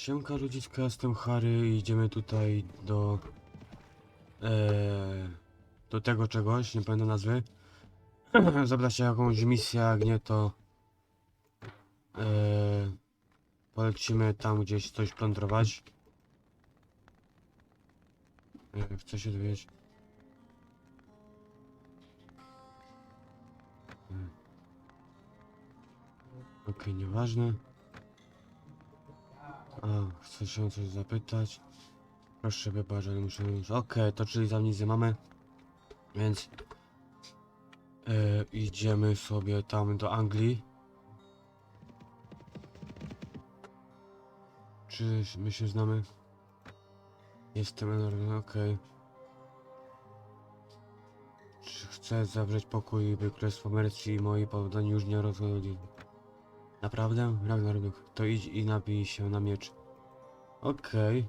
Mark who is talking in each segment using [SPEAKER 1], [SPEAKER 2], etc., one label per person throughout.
[SPEAKER 1] Siemka ludziska, jestem Harry i idziemy tutaj do... E, do tego czegoś, nie pamiętam nazwy. Zabrać się jakąś misję, jak nie to... E, polecimy tam gdzieś coś plądrować. E, chcę się dowiedzieć. E, Okej, nieważne. A, chcę się coś zapytać. Proszę wybaczyć, ale muszę już. Okej, to czyli tam nic mamy. Więc e, idziemy sobie tam do Anglii. Czy my się znamy? Jestem enormny, okej. Czy chcę zabrać pokój, by Królestwo Mercji i moi powodzeni już nie rozchodzi? Naprawdę? Ragnarok, to idź i napij się na miecz. Okej.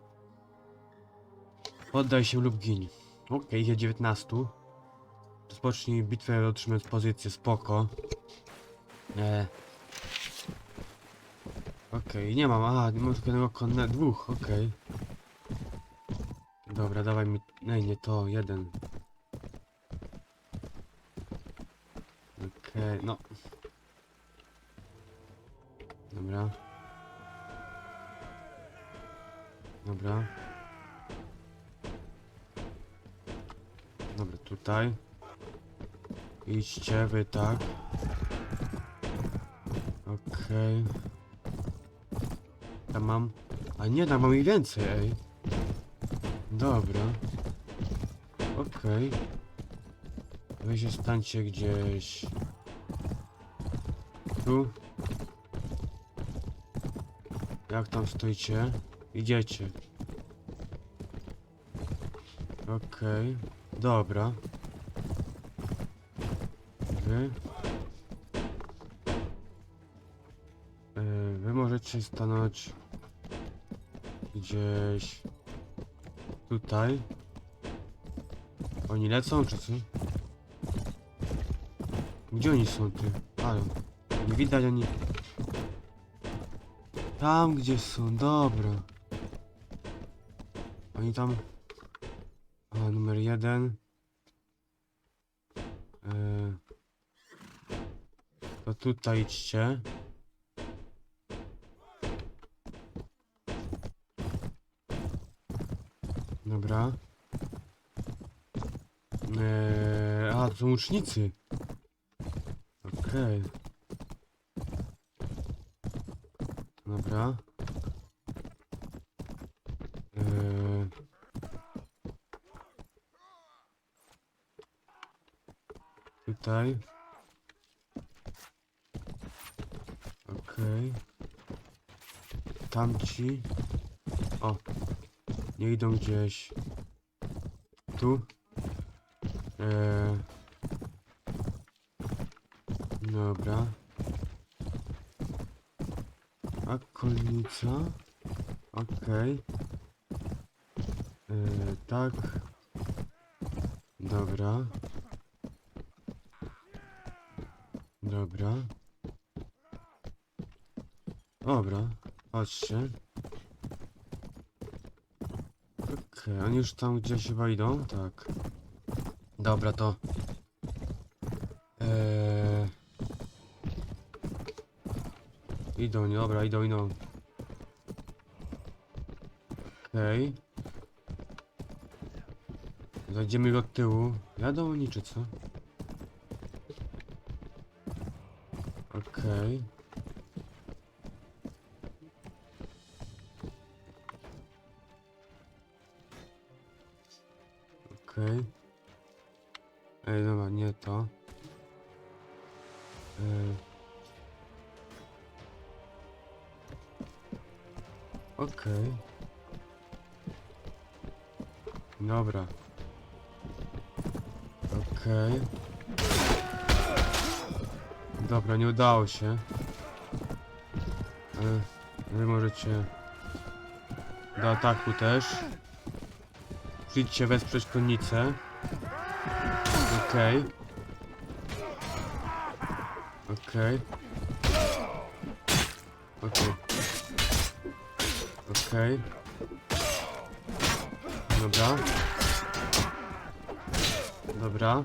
[SPEAKER 1] Poddaj się lub giń. Okej, jest 19. Rozpocznij bitwę otrzymując pozycję, spoko. Eee. Okej, nie mam, a, nie mam tylko jednego konne, dwóch, okej. Dobra, dawaj mi, nie, nie to, jeden. Okej, no. Dobra. Dobra. Dobra, tutaj. Idźcie wy tak. Okej. Tam mam. A nie, tam mam i więcej, ej. Dobra. Okej. Wy się stańcie gdzieś. Tu. Jak tam stoicie? Idziecie. Okej. Dobra. Wy. E, wy możecie stanąć gdzieś tutaj. Oni lecą, czy co? Gdzie oni są, ty? Halo. Nie widać oni. Tam gdzie są, dobra. Oni tam. A, numer jeden. Eee, to tutaj idźcie. Dobra. Eee, a, to są łucznicy. Okej. Dobra. Eee... Tutaj. Okej. Tamci. O. Nie idą gdzieś. Tu. Eee... Dobra. A kolnica? Okej. Yy, tak. Dobra. Dobra. Dobra, patrzcie. Okej, oni już tam gdzieś chyba idą? Tak. Dobra, to... Eee... Idą, dobra, idą, idą. Okej. Zajdziemy od tyłu. Jadą oni, czy co? Okej. Okej. Ej, dobra, nie to. Ej. Okej. Dobra. Okej. Dobra, nie udało się. Ale wy możecie do ataku też. Przyjdźcie wesprzeć konnicę. Okej. Okej. Okej. Okej. Okej. Dobra. Dobra.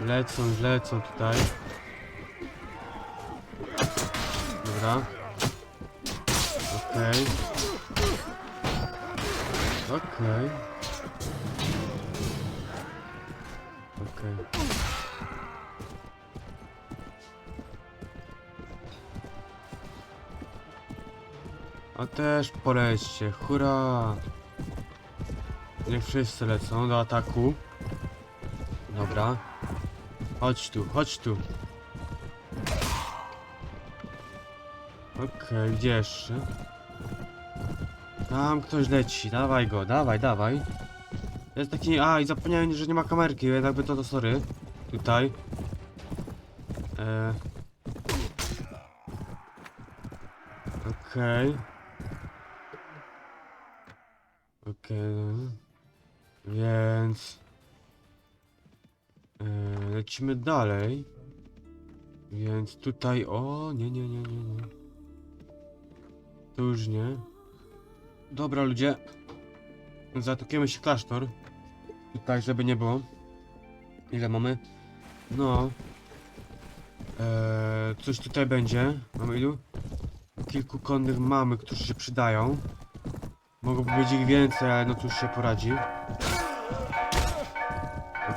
[SPEAKER 1] Lecą, lecą tutaj. Dobra. Okej. Okej. Okej. A też polećcie, hurra! Niech wszyscy lecą do ataku. Dobra. Chodź tu, chodź tu. Okej, gdzie jeszcze? Tam ktoś leci, dawaj go, dawaj, dawaj. Jest taki, a i zapomniałem, że nie ma kamerki, jakby to to sorry. Tutaj. E... Okej. Okej. Więc... E, lecimy dalej. Więc tutaj, o, nie, nie, nie, nie, nie. Już nie. Dobra ludzie. Zaatakujemy się klasztor. Tutaj, żeby nie było. Ile mamy? No. Eee, coś tutaj będzie. Mamy ilu? Kilku konnych mamy, którzy się przydają. Mogłoby być ich więcej, ale no cóż się poradzi.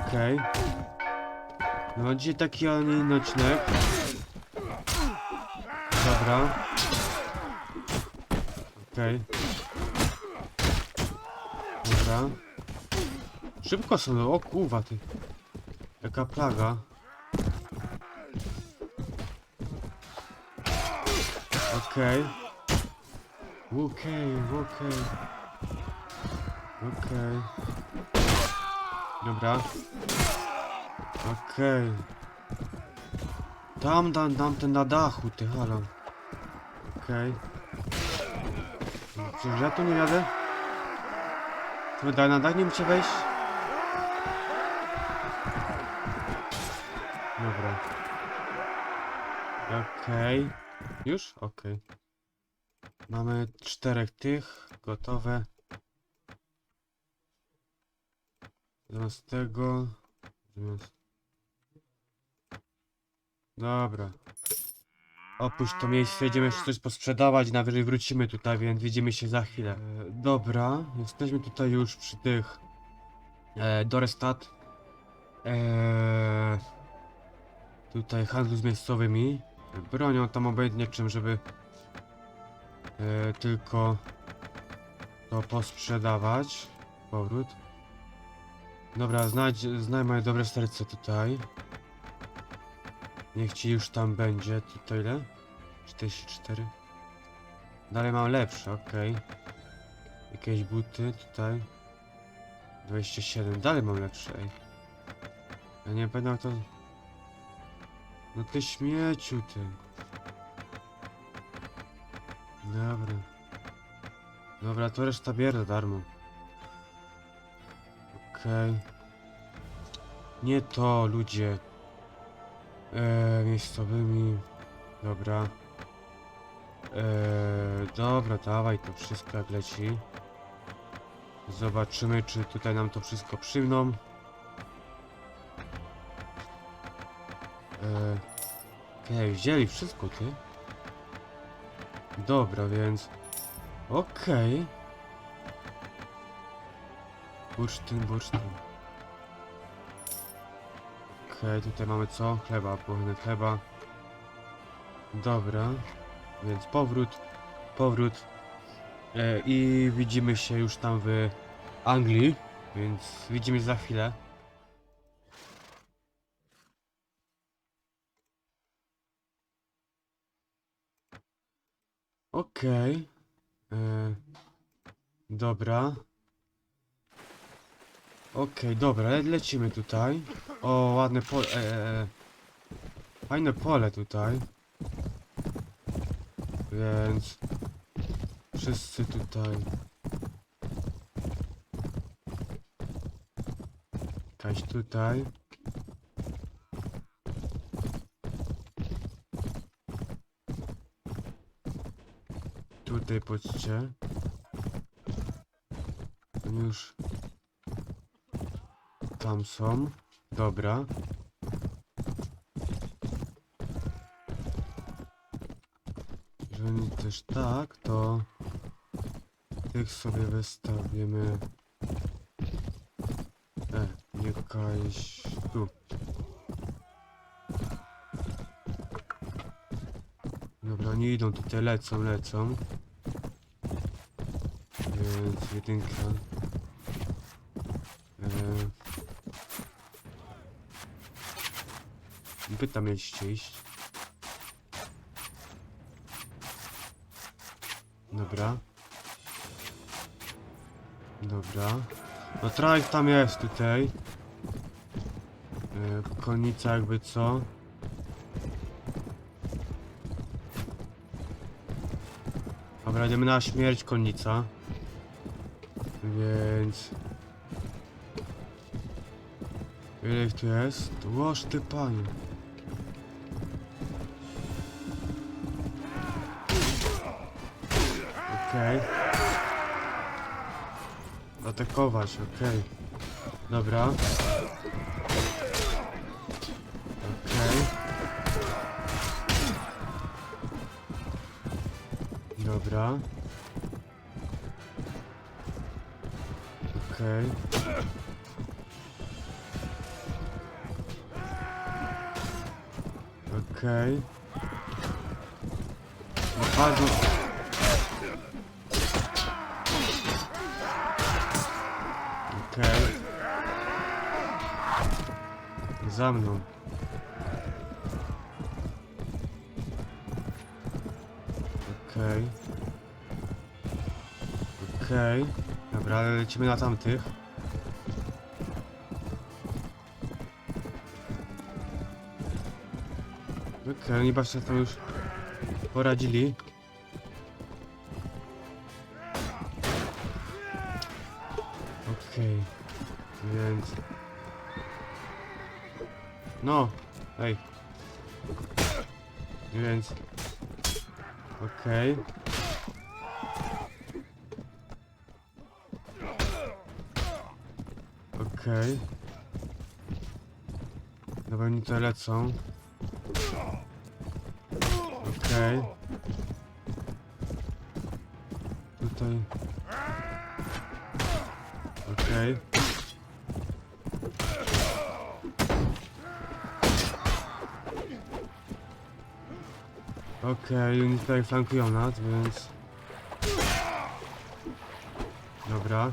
[SPEAKER 1] Okej. No dzisiaj taki, a nie. Dobra. Okej. Dobra. Szybko są, no, o kurwa ty. Jaka plaga. Okej. Okej, okej. Okej. Dobra. Okej. Tam, tam, tam, ten na dachu, ty halo. Okej. Czyż ja tu nie jadę? Wydaje na dach nie muszę wejść? Dobra. Okej. Już? Okej. Mamy czterech tych, gotowe. Zamiast tego... Zamiast... Dobra. Opuść to miejsce, idziemy jeszcze coś posprzedawać, najwyżej wrócimy tutaj, więc widzimy się za chwilę. E, dobra, jesteśmy tutaj już przy tych... E, Dorestat. E, tutaj handlu z miejscowymi. Bronią tam obojętnie czym, żeby... E, tylko... To posprzedawać. Powrót. Dobra, znajdź, znaj moje dobre serce tutaj. Niech ci już tam będzie. Tutaj ile? 44. Dalej mam lepsze, okej. Jakieś buty tutaj. 27. Dalej mam lepsze, ej. Ja nie pamiętam to... No ty śmieciu, ty. Dobra. Dobra, to reszta bierze darmo. Okej. Nie to, ludzie. Eee, miejscowymi. Dobra. Eee, dobra, dawaj to wszystko jak leci. Zobaczymy, czy tutaj nam to wszystko przyjmą. Eee, Okej, wzięli wszystko, ty. Dobra, więc... Okej. Bursztyn, bursztyn. Okej, tutaj mamy co? Chleba, połowę chleba. Dobra, więc powrót, powrót. E, I widzimy się już tam w Anglii, więc widzimy za chwilę. Okej. E, Dobra. Okej, dobra, le lecimy tutaj. O, ładne pole. E, e. Fajne pole tutaj. Więc wszyscy tutaj. Kaś tutaj. Tutaj patrzcie. Oni już tam są. Dobra. Jeżeli też tak, to tych sobie wystawimy. E, nie kajś tu. Dobra, oni idą tutaj, lecą, lecą. Więc jedynka. Tam mieliście iść. Dobra. Dobra. No trajk tam jest tutaj. E, konica jakby co. Dobra, idziemy na śmierć konnica. Więc... Ile ich tu jest? Łoż ty panie. Okej. Atakować, okej. Dobra. Okej. Dobra. Okej. Okej. No bardzo... Okej. Za mną. Okej. Okej. Dobra, lecimy na tamtych. Okej, oni chyba się tam już poradzili. Okej, więc... No, ej. Więc... Okej. Okej. Dobra, oni tutaj lecą. Okej. Tutaj. Okej. Okej, oni tutaj flankują nas, więc... Dobra.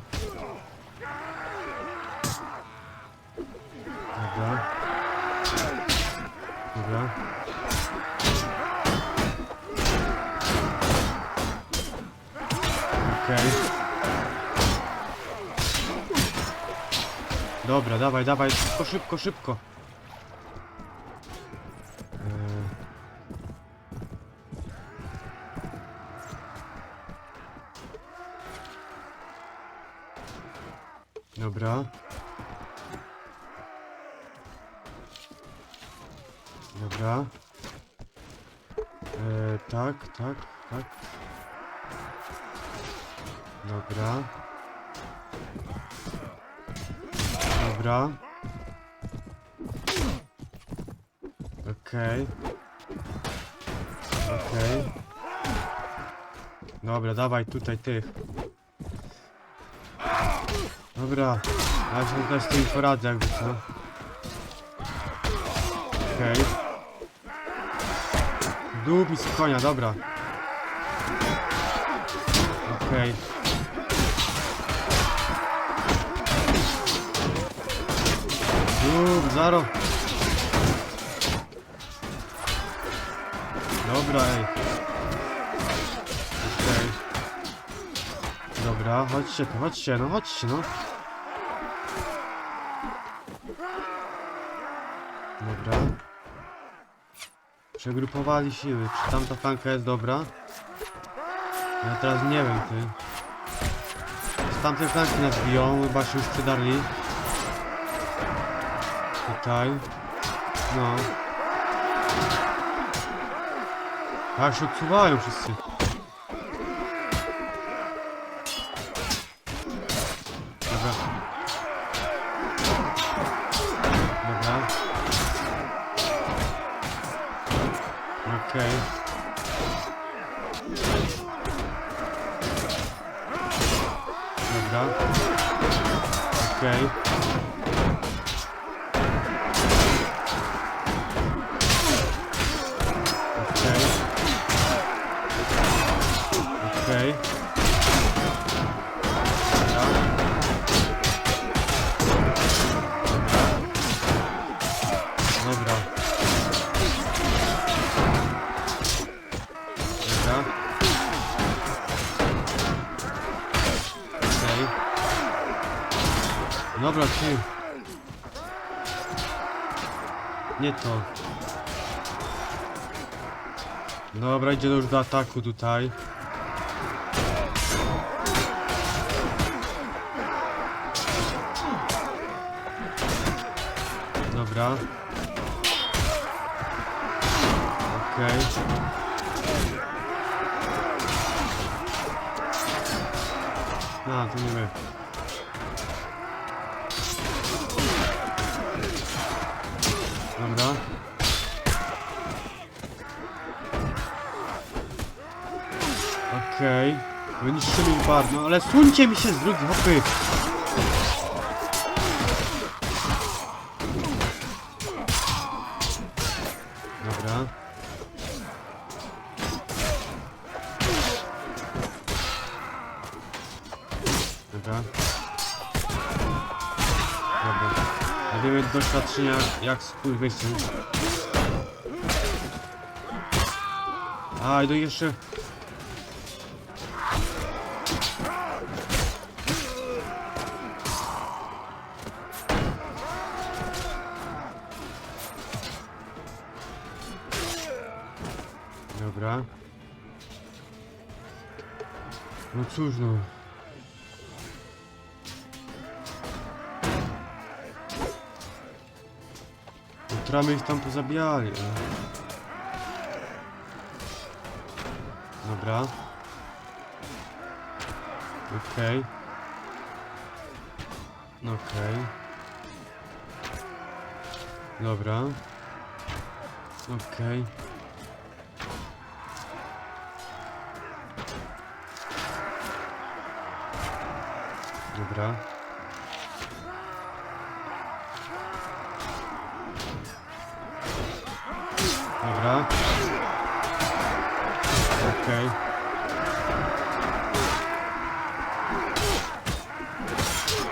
[SPEAKER 1] Dobra. Dobra. Okej. Dobra, dawaj, dawaj, szybko, szybko, szybko. Dobra. Eee, tak, tak, tak. Dobra. Dobra. Okej. Okej. Dobra, dawaj tutaj tych. Dobra. Ja się z tym poradzę jakby co. Okej. Dubi z konia, dobra. Okej. Dub, zaro. Dobra, ej. Okej. Dobra, chodźcie tu, chodźcie, no chodźcie, no. Dobra. Przegrupowali siły. Czy tamta flanka jest dobra? Ja teraz nie wiem, ty. Z tamtej flanki nas biją, chyba się już przydarli. Tutaj. No. Tak się odsuwają wszyscy. Nie to. Dobra, idzie już do ataku tutaj. Dobra. Okej. A, to nie wiem. Dobra. Okej. Okay. Niszczymy ich bardzo, no ale suńcie mi się z drogi, hopy! Dobra. Nabieramy doświadczenia jak spójrz wyjście. A, i to jeszcze... Dobra. No cóż no. Tramy ich tam pozabijali. Dobra. Okej. Okej. Dobra. Okej. Dobra. Dobra. Okej.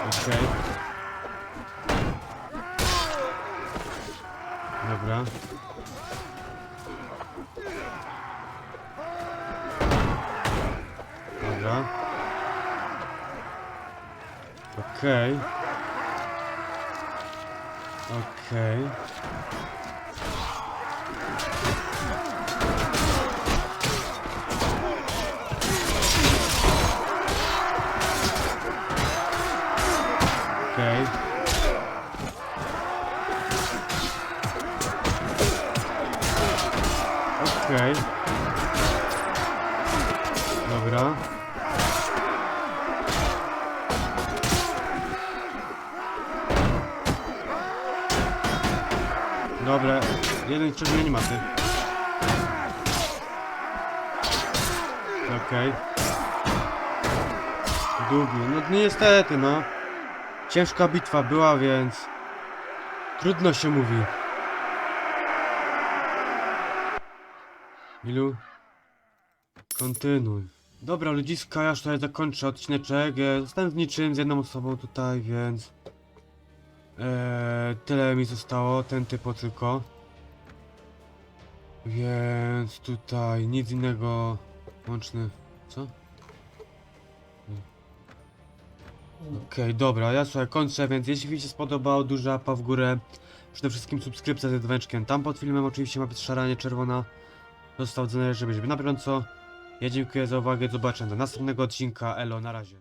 [SPEAKER 1] Okej. Dobra. Dobra. Okej. Okej. Okej. Okej. Dobra. Dobra, jeden wcześniej nie ma ty. Okej. Długi, no niestety no. Ciężka bitwa była, więc trudno się mówi. Ilu? Kontynuuj. Dobra ludziska, ja już tutaj zakończę odcineczek. Zostałem z niczym, z jedną osobą tutaj, więc... E, tyle mi zostało, ten typo tylko. Więc tutaj nic innego łączny... Co? Okej, dobra, ja słuchaj, kończę, więc jeśli Wam się spodobał, duża łapa w górę. Przede wszystkim subskrypcja z dzwoneczkiem. Tam pod filmem oczywiście ma być szaranie czerwona. Został żeby być na bieżąco. Ja dziękuję za uwagę, zobaczę do następnego odcinka. Elo, na razie.